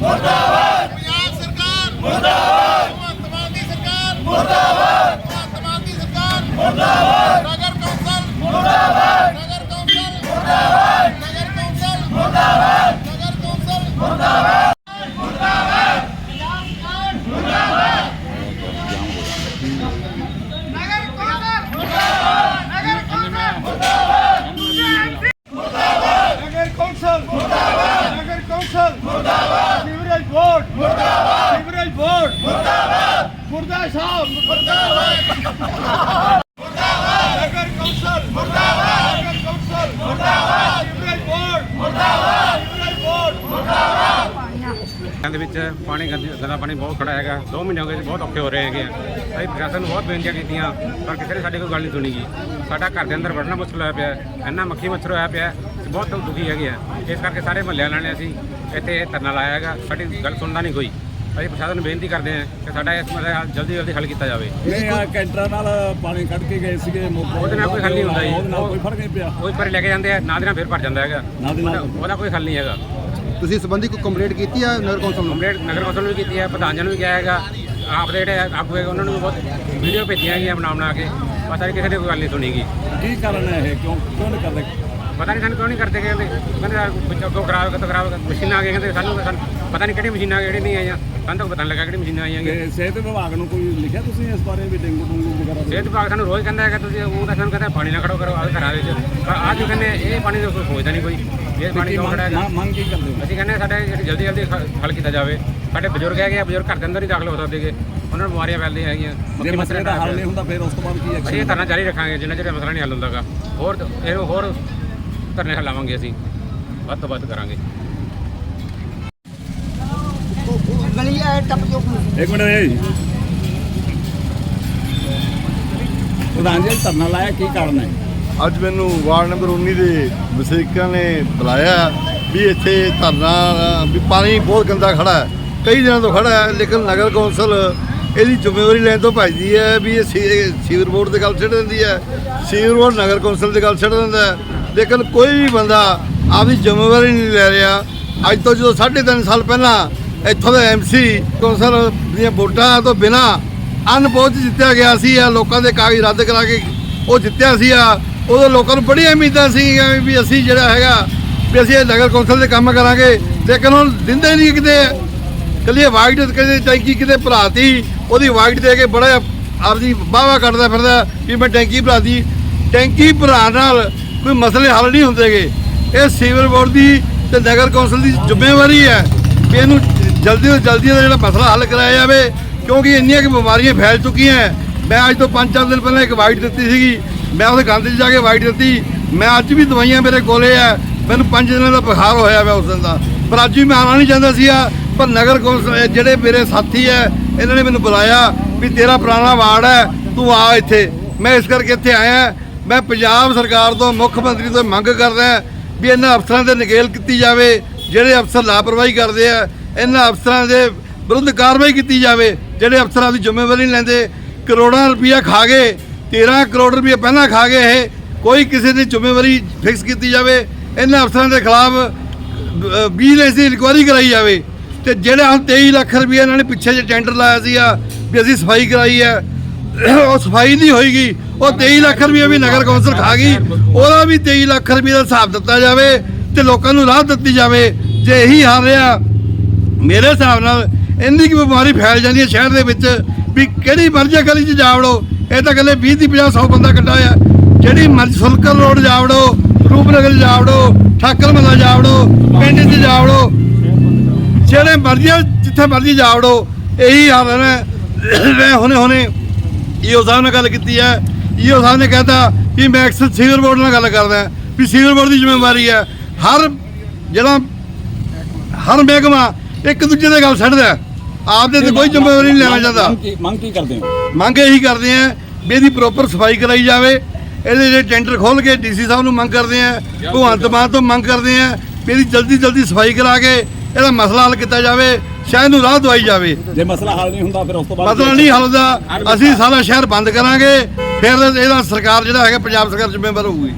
ਮੁਰਦਾਬਾਦ! ਭਗਵੰਤ ਮਾਨ ਦੀ ਸਰਕਾਰ! ਮੁਰਦਾਬਾਦ! ਭਗਵੰਤ ਮਾਨ ਦੀ ਸਰਕਾਰ! ਮੁਰਦਾਬਾਦ! ਨਗਰ ਕੌਂਸਲ! ਮੁਰਦਾਬਾਦ! ਨਗਰ ਕੌਂਸਲ! ਮੁਰਦਾਬਾਦ! ਨਗਰ ਕੌਂਸਲ! ਮੁਰਦਾਬਾਦ! ਨਗਰ ਕੌਂਸਲ! ਸਰਕਾਰ! ਕੌਂਸਲ ਮੁਰਦਾਬਾਦ ਨਗਰ ਕੌਂਸਲ ਨਗਰ ਕੌਂਸਲ ਮੁਰਦਾਬਾਦ ਨਗਰ ਕੌਂਸਲ ਮੁਰਦਾਬਾਦ ਸੀਵਰੇਜ ਬੋਰਡ ਮੁਰਦਾਬਾਦ ਸੀਵਰੇਜ ਬੋਰਡ ਮੁਰਦਾਬਾਦ ਮੁਰਦਾ ਸਾਹਿਬ ਮੁਰਦਾਬਾਦ ਮੁਰਦਾਬਾਦ ਨਗਰ ਕੌਂਸਲ ਮੁਰਦਾਬਾਦ ਨਗਰ ਕੌਂਸਲ ਮੁਰਦਾਬਾਦ ਸੀਵਰੇਜ ਬੋਰਡ ਮੁਰਦਾਬਾਦ ਸੀਵਰੇਜ ਬੋਰਡ ਦੇ ਵਿੱਚ ਪਾਣੀ ਗੰਦੀ ਗੰਦਾ ਪਾਣੀ ਬਹੁਤ ਖੜਾ ਹੈਗਾ 2 ਮਹੀਨੇ ਹੋ ਗਏ ਜੀ, ਬਹੁਤ ਔਖੇ ਹੋ ਰਹੇ ਹੈਗੇ ਆ ਅਸੀਂ ਪ੍ਰਸ਼ਾਸਨ ਨੂੰ ਬਹੁਤ ਬੇਨਤੀਆਂ ਕੀਤੀਆਂ ਪਰ ਕਿਸੇ ਨੇ ਸਾਡੀ ਕੋਈ ਗੱਲ ਨਹੀਂ ਸੁਣੀ ਗਈ ਸਾਡਾ ਘਰ ਦੇ ਅੰਦਰ ਵੜਨਾ ਮੁਸ਼ਕਲ ਹੋਇਆ ਪਿਆ ਇੰਨਾ ਮੱਖੀ ਮੱਛਰ ਹੋਇਆ ਪਿਆ ਅਸੀਂ ਬਹੁਤ ਦੁਖੀ ਹੈਗੇ ਆ ਇਸ ਕਰਕੇ ਸਾਰੇ ਮਹੱਲੇ ਵਾਲਿਆਂ ਨੇ ਅਸੀਂ ਇੱਥੇ ਧਰਨਾ ਲਾਇਆ ਹੈਗਾ ਸਾਡੀ ਗੱਲ ਸੁਣਦਾ ਨਹੀਂ ਕੋਈ ਅਸੀਂ ਪ੍ਰਸ਼ਾਸਨ ਨੂੰ ਬੇਨਤੀ ਕਰਦੇ ਹਾਂ ਕਿ ਸਾਡਾ ਇਸ ਮਸਲੇ ਦਾ ਜਲਦੀ ਜਲਦੀ ਹੱਲ ਕੀਤਾ ਜਾਵੇ। ਇਹ ਆ ਕੈਂਟਰਾਂ ਨਾਲ ਪਾਣੀ ਕੱਢ ਕੇ ਗਏ ਸੀਗੇ ਮੋਟਰ ਉਹਦੇ ਨਾਲ ਕੋਈ ਹੱਲ ਨਹੀਂ ਹੁੰਦਾ ਜੀ। ਉਹਦੇ ਨਾਲ ਕੋਈ ਫ਼ਰਕ ਨਹੀਂ ਪਿਆ। ਉਹ ਵਾਰੀ ਲੈ ਕੇ ਜਾਂਦੇ ਆ ਨਾ ਦੇ ਨਾਲ ਫਿਰ ਭਰ ਜਾਂਦਾ ਹੈਗਾ। ਨਾਲ ਦੀ ਨਾਲ। ਉਹਦਾ- ਕੋਈ ਹੱਲ ਨਹੀਂ ਹੈਗਾ। ਤੁਸੀਂ ਸੰਬੰਧੀ ਕੋਈ ਕੰਪਲੇਂਟ ਕੀਤੀ ਆ ਨਗਰ ਕੌਂਸਲ ਨੂੰ? ਕੰਪਲੇਂਟ ਨਗਰ ਕੌਂਸਲ ਨੂੰ ਵੀ ਕੀਤੀ ਹੈ ਪ੍ਰਧਾਨ ਜੀ ਨੂੰ ਵੀ ਕਿਹਾ ਹੈਗਾ। ਆਪ ਦੇ ਜਿਹੜੇ ਆਗੂ ਹੈਗੇ ਉਹਨਾਂ ਨੂੰ ਵੀ ਬਹੁਤ ਵੀਡੀਓ ਭੇਜੀਆਂ ਹੈਗੀਆਂ ਬਣਾ ਬਣਾ ਕੇ। ਪਤਾ ਨਹੀਂ ਕਿਸੇ ਦੀ ਕੋਈ ਗੱਲ ਨਹੀਂ ਸੁਣੀਗੀ ਕੀ ਕਾਰਨ ਹੈ ਇਹ? ਕਿਉਂ ਕਿਉਂ ਨਹੀਂ ਕਰਦੇ? ਪਤਾ ਨਹੀਂ ਸਾਨੂੰ ਕਿਉਂ ਨਹੀਂ ਕਰਦੇ ਕਹਿੰਦੇ ਕਹਿੰਦੇ ਵਿੱਚ ਅੱਗੋਂ ਖਰਾਬ ਕਦੋਂ ਖਰਾਬ ਮਸ਼ੀਨਾਂ ਆ ਗਈਆਂ ਕਹਿੰਦੇ ਸਾਨੂੰ ਸਾਨੂੰ ਪਤਾ ਨਹੀਂ ਕਿਹੜੀ ਮਸ਼ੀਨਾਂ ਕਿਹੜੀ ਨਹੀਂ ਆਈਆਂ ਸਾਨੂੰ ਤਾਂ ਪਤਾ ਨਹੀਂ ਲੱਗਾ ਕਿਹੜੀ ਮਸ਼ੀਨਾਂ ਆਈਆਂ। ਤੇ ਸਿਹਤ ਵਿਭਾਗ ਨੂੰ ਕੋਈ ਲਿਖਿਆ ਤੁਸੀਂ ਇਸ ਬਾਰੇ ਵੀ ਡੇਂਗੂ ਡੂੰਗੂ ਵਗੈਰਾ ਦੇ? ਸਿਹਤ ਵਿਭਾਗ ਸਾਨੂੰ ਰੋਜ਼ ਕਹਿੰਦਾ ਹੈਗਾ ਤੁਸੀਂ ਉਹ ਤਾਂ ਸਾਨੂੰ ਕਹਿੰਦਾ ਪਾਣੀ ਨਾ ਖੜੋ ਕਰੋ ਆਹ ਘਰਾਂ ਵਿੱਚ। ਪਰ ਆਹ ਜੋ ਕਹਿੰਦੇ ਇਹ ਪਾਣੀ ਦਾ ਕੋਈ ਸੋਚਦਾ ਨਹੀਂ ਕੋਈ ਇਹ ਪਾਣੀ ਕੀ ਕਿਉਂ ਖੜਾ ਹੈਗਾ। ਮੰਗ ਮੰਗ ਕੀ ਕਰਦੇ ਹੋ? ਅਸੀਂ ਕਹਿੰਦੇ ਹਾਂ ਸਾਡੇ ਜਿਹੜੀ ਜਲਦੀ ਜਲਦੀ ਖ- ਹੱਲ ਕੀਤਾ ਜਾਵੇ। ਸਾਡੇ ਬਜ਼ੁਰਗ ਹੈਗੇ ਆ ਬਜ਼ੁਰਗ ਘਰ ਦੇ ਅੰਦਰ ਹੀ ਦਾਖਲ ਹੋ ਸਕਦੇਗੇ ਉਹਨਾਂ ਨੂੰ ਬਿਮਾਰੀਆਂ ਫੈਲਦੀਆਂ ਹੈਗੀਆਂ ਜੇ ਮਸਲੇ ਦਾ ਹੱਲ ਨਹੀਂ ਹੁੰਦਾ ਫਿਰ ਉਸ ਤੋਂ ਬਾਅਦ ਕੀ ਅਸੀਂ ਐਕਸ਼ਨ ਇਹ ਧਰਨਾ ਜਾਰੀ ਰੱਖਾਂਗੇ ਜਿੰਨਾ ਚਿਰ ਇਹ ਮਸਲਾ ਨਹੀਂ ਹੱਲ ਹੁੰਦਾਗਾ। ਹੋਰ ਇਹ ਹੋਰ ਧਰਨੇ ਹਲਾਵਾਂਗੇ ਅਸੀਂ। ਵੱਧ ਤੋਂ ਵੱਧ ਕਰਾਂਗੇ। ਗਲੀ ਐ ਟੱਪ ਜੋ ਇੱਕ ਮਿੰਟ ਇਹ ਪ੍ਰਧਾਨ ਜੀ ਧਰਨਾ ਲਾਇਆ ਕੀ ਕਾਰਨ ਹੈ? ਅੱਜ ਮੈਨੂੰ ਵਾਰਡ ਨੰਬਰ 19 ਦੇ ਵਸਨੀਕਾਂ ਨੇ ਬੁਲਾਇਆ ਵੀ ਇੱਥੇ ਧਰਨਾ ਵੀ ਪਾਣੀ ਬਹੁਤ ਗੰਦਾ ਖੜਾ ਹੈ। ਕਈ ਦਿਨਾਂ ਤੋਂ ਖੜਾ ਹੈ ਲੇਕਿਨ ਨਗਰ ਕੌਂਸਲ ਇਹਦੀ ਜ਼ਿੰਮੇਵਾਰੀ ਲੈਣ ਤੋਂ ਭੱਜਦੀ ਹੈ ਵੀ ਇਹ ਸੀਵਰ ਬੋਰਡ ਦੇ ਗੱਲ ਛੱਡ ਦਿੰਦੀ ਹੈ ਸੀਵਰ ਬੋਰਡ ਨਗਰ ਕੌਂਸਲ ਦੇ ਗੱਲ ਛੱਡ ਦਿੰਦਾ ਹੈ। ਲੇਕਿਨ ਕੋਈ ਵੀ ਬੰਦਾ ਆਪਦੀ ਜ਼ਿੰਮੇਵਾਰੀ ਨਹੀਂ ਲੈ ਰਿਹਾ। ਅੱਜ ਤੋਂ ਜਦੋਂ 3.5 ਸਾਲ ਪਹਿਲਾਂ ਇੱਥੋਂ ਦਾ ਐਮਸੀ ਕੌਂਸਲ ਦੀਆਂ ਵੋਟਾਂ ਤੋਂ ਬਿਨਾਂ ਅਨਪਹੁੰਚ ਜਿੱਤਿਆ ਗਿਆ ਸੀ, ਆ ਲੋਕਾਂ ਦੇ ਕਾਗਜ਼ ਰੱਦ ਕਰਾ ਕੇ ਉਹ ਜਿੱਤਿਆ ਸੀ, ਆ ਉਦੋਂ ਲੋਕਾਂ ਨੂੰ ਬੜੀਆਂ ਉਮੀਦਾਂ ਸੀਗੀਆਂ ਵੀ ਅਸੀਂ ਜਿਹੜਾ ਹੈਗਾ ਵੀ ਅਸੀਂ ਇਹ ਨਗਰ ਕੌਂਸਲ ਦੇ ਕੰਮ ਕਰਾਂਗੇ। ਲੇਕਿਨ ਉਹ ਦਿੰਦੇ ਨਹੀਂ ਕਿਤੇ। ਕੱਲੀ ਵਾਈਟ ਕਿਤੇ ਟੈਂਕੀ ਕਿਤੇ ਭਰਾਤੀ ਉਹਦੀ ਵਾਈਟ ਦੇ ਕੇ ਬੜਾ ਆਪਦੀ ਬਾਵਾ ਕੱਢਦਾ ਫਿਰਦਾ ਵੀ ਮੈਂ ਟੈਂਕੀ ਭਰਾਤੀ ਟੈਂਕੀ ਭਰਾਉਣ ਨਾਲ ਕੋਈ ਮਸਲੇ ਹੱਲ ਨਹੀਂ ਹੁੰਦੇਗੇ। ਇਹ ਸੀਵਰ ਬੋਰਡ ਦੀ ਤੇ ਨਗਰ ਕੌਂਸਲ ਦੀ ਜ਼ਿੰਮੇਵਾਰੀ ਹੈ ਵੀ ਇਹਨੂੰ ਜਲਦੀ ਤੋਂ ਜਲਦੀ ਇਹਦਾ ਜਿਹੜਾ ਮਸਲਾ ਹੱਲ ਕਰਾਇਆ ਜਾਵੇ, ਕਿਉਂਕਿ ਇੰਨੀਆਂ ਕਿ ਬਿਮਾਰੀਆਂ ਫੈਲ ਚੁੱਕੀਆਂ ਹੈ। ਮੈਂ ਅੱਜ ਤੋਂ 5-4 ਦਿਨ ਪਹਿਲਾਂ ਇੱਕ ਵਾਈਟ ਦਿੱਤੀ ਸੀਗੀ। ਮੈਂ ਉਹਦੇ ਗੰਦ 'ਚ ਜਾ ਕੇ ਵਾਈਟ ਦਿੱਤੀ। ਮੈਂ ਅੱਜ ਵੀ ਦਵਾਈਆਂ ਮੇਰੇ ਕੋਲੇ ਆ ਮੈਨੂੰ 5 ਦਿਨਾਂ ਦਾ ਬੁਖਾਰ ਹੋਇਆ ਮੈਂ ਉਸ ਦਿਨ ਦਾ। ਪਰ ਅੱਜ ਵੀ ਮੈਂ ਆਉਣਾ ਨਹੀਂ ਚਾਹੁੰਦਾ ਸੀ ਆ ਪਰ ਨਗਰ ਕੌਂਸਲ ਜਿਹੜੇ ਮੇਰੇ ਸਾਥੀ ਹੈ ਇਹਨਾਂ ਨੇ ਮੈਨੂੰ ਬੁਲਾਇਆ ਵੀ ਤੇਰਾ ਪੁਰਾਣਾ ਵਾਰਡ ਹੈ ਤੂੰ ਆ ਇੱਥੇ। ਮੈਂ ਇਸ ਕਰਕੇ ਇੱਥੇ ਆਇਆ। ਮੈਂ ਪੰਜਾਬ ਸਰਕਾਰ ਤੋਂ, ਮੁੱਖ ਮੰਤਰੀ ਤੋਂ ਮੰਗ ਕਰਦਾ ਵੀ ਇਹਨਾਂ ਅਫਸਰਾਂ ਤੇ ਨਕੇਲ ਕੀਤੀ ਜਾਵੇ। ਜਿਹੜੇ ਅਫਸਰ ਲਾਪਰਵਾਹੀ ਕਰਦੇ ਆ ਇਹਨਾਂ ਅਫਸਰਾਂ ਦੇ ਵਿਰੁੱਧ ਕਾਰਵਾਈ ਕੀਤੀ ਜਾਵੇ, ਜਿਹੜੇ ਅਫਸਰਾਂ ਦੀ ਜ਼ਿੰਮੇਵਾਰੀ ਨਹੀਂ ਲੈਂਦੇ, ਕਰੋੜਾਂ ਰੁਪਈਆ ਖਾ ਗਏ 13 ਕਰੋੜ ਰੁਪਈਆ ਪਹਿਲਾਂ ਖਾ ਗਏ ਇਹ ਕੋਈ ਕਿਸੇ ਦੀ ਜ਼ਿੰਮੇਵਾਰੀ ਫਿਕਸ ਕੀਤੀ ਜਾਵੇ, ਇਹਨਾਂ ਅਫਸਰਾਂ ਦੇ ਖਿਲਾਫ ਵਿਜੀਲੈਂਸ ਦੀ ਇਨਕੁਆਇਰੀ ਕਰਾਈ ਜਾਵੇ। ਤੇ ਜਿਹੜਾ ਹੁਣ 23 ਲੱਖ ਰੁਪਈਆ ਇਹਨਾਂ ਨੇ ਪਿੱਛੇ ਜੇ ਟੈਂਡਰ ਲਾਇਆ ਸੀਗਾ, ਵੀ ਅਸੀਂ ਸਫ਼ਾਈ ਕਰਾਈ ਹੈ, ਉਹ ਸਫ਼ਾਈ ਨਹੀਂ ਹੋਈਗੀ, ਉਹ 23 ਲੱਖ ਰੁਪਏ ਵੀ ਨਗਰ ਕੌਂਸਲ ਖਾ ਗਈ, ਉਹਦਾ ਵੀ 23 ਲੱਖ ਰੁਪਏ ਦਾ ਹਿਸਾਬ ਦਿੱਤਾ ਜਾਵੇ ਤੇ ਲੋਕਾਂ ਨੂੰ ਰਾਹਤ ਦਿੱਤੀ ਜਾਵੇ, ਜੇ ਇਹੀ ਹਾਲ ਰਿਹਾ ਮੇਰੇ ਹਿਸਾਬ ਨਾਲ ਇੰਨੀ ਕੀ ਬਿਮਾਰੀ ਫੈਲ ਜਾਂਦੀ ਹੈ ਸ਼ਹਿਰ ਦੇ ਵਿੱਚ ਵੀ ਕਿਹੜੀ ਮਰਜ਼ੀ ਗਲੀ 'ਚ ਜਾ ਵੜੋ। ਇਹ ਤਾਂ ਗੱਲੇ 20 ਦੀ 50 100 ਬੰਦਾ ਇਕੱਠਾ ਆ ਜਿਹੜੀ ਮਰਜ਼ੀ ਸੁਲਕਰ ਰੋਡ ਜਾ ਵੜੋ, ਰੂਪਨਗਰ ਜਾ ਵੜੋ ਠਾਕਰ ਮਹੱਲਾ ਜਾ ਵੜੋ, ਪਿੰਡ 'ਚ ਜਾ ਵੜੋ। ਜਿਹੜੇ ਮਰਜ਼ੀ ਜਿੱਥੇ ਮਰਜ਼ੀ ਜਾ ਵੜੋ, ਇਹੀ ਹਾਲ ਹੈ ਮੈਂ ਹੁਣੇ ਹੁਣੇ ਈਓ ਸਾਹਿਬ ਨਾਲ ਗੱਲ ਕੀਤੀ ਹੈ। ਈਓ ਸਾਹਿਬ ਨੇ ਕਹਿੰਦਾ ਵੀ ਮੈਂ ਐਕਸਲ ਸੀਵਰ ਬੋਰਡ ਨਾਲ ਗੱਲ ਕਰਦਾ ਵੀ ਸੀਵਰ ਬੋਰਡ ਦੀ ਜ਼ਿੰਮੇਵਾਰੀ ਹੈ। ਹਰ ਜਿਹੜਾ, ਹਰ ਮਹਿਕਮਾ ਇੱਕ ਦੂਜੇ ਦੇ ਗੱਲ ਛੱਡਦਾ ਆਪਦੇ ਤੇ ਕੋਈ ਜ਼ਿੰਮੇਵਾਰੀ ਨਹੀਂ ਲੈਣਾ ਚਾਹੁੰਦਾ। ਮੰਗ ਕੀ- ਮੰਗ ਕੀ ਕਰਦੇ ਹੋ? ਮੰਗ ਇਹੀ ਕਰਦੇ ਆ ਵੀ ਇਹਦੀ ਪ੍ਰੋਪਰ ਸਫ਼ਾਈ ਕਰਾਈ ਜਾਵੇ। ਇਹਦੇ ਜਿਹੜੇ ਟੈਂਡਰ ਖੋਲ ਕੇ ਡੀਸੀ ਸਾਹਿਬ ਨੂੰ ਮੰਗ ਕਰਦੇ ਆ ਭਗਵੰਤ ਮਾਨ ਤੋਂ ਮੰਗ ਕਰਦੇ ਆ ਵੀ ਇਹਦੀ ਜਲਦੀ ਜਲਦੀ ਸਫ਼ਾਈ ਕਰਾ ਕੇ ਇਹਦਾ ਮਸਲਾ ਹੱਲ ਕੀਤਾ ਜਾਵੇ ਸ਼ਹਿਰ ਨੂੰ ਰਾਹ ਦਵਾਈ ਜਾਵੇ। ਜੇ ਮਸਲਾ ਹੱਲ ਨਹੀਂ ਹੁੰਦਾ ਫਿਰ ਉਸ ਤੋਂ ਬਾਅਦ ਮਸਲਾ ਨਹੀਂ ਹੱਲ ਦਾ ਅਸੀਂ ਸਾਰਾ ਸ਼ਹਿਰ ਬੰਦ ਕਰਾਂਗੇ ਫਿਰ ਇਹਦਾ ਸਰਕਾਰ ਜਿਹੜਾ ਹੈਗਾ ਪੰਜਾਬ ਸਰਕਾਰ ਜ਼ਿੰਮੇਵਾਰ ਹੋਊਗੀ।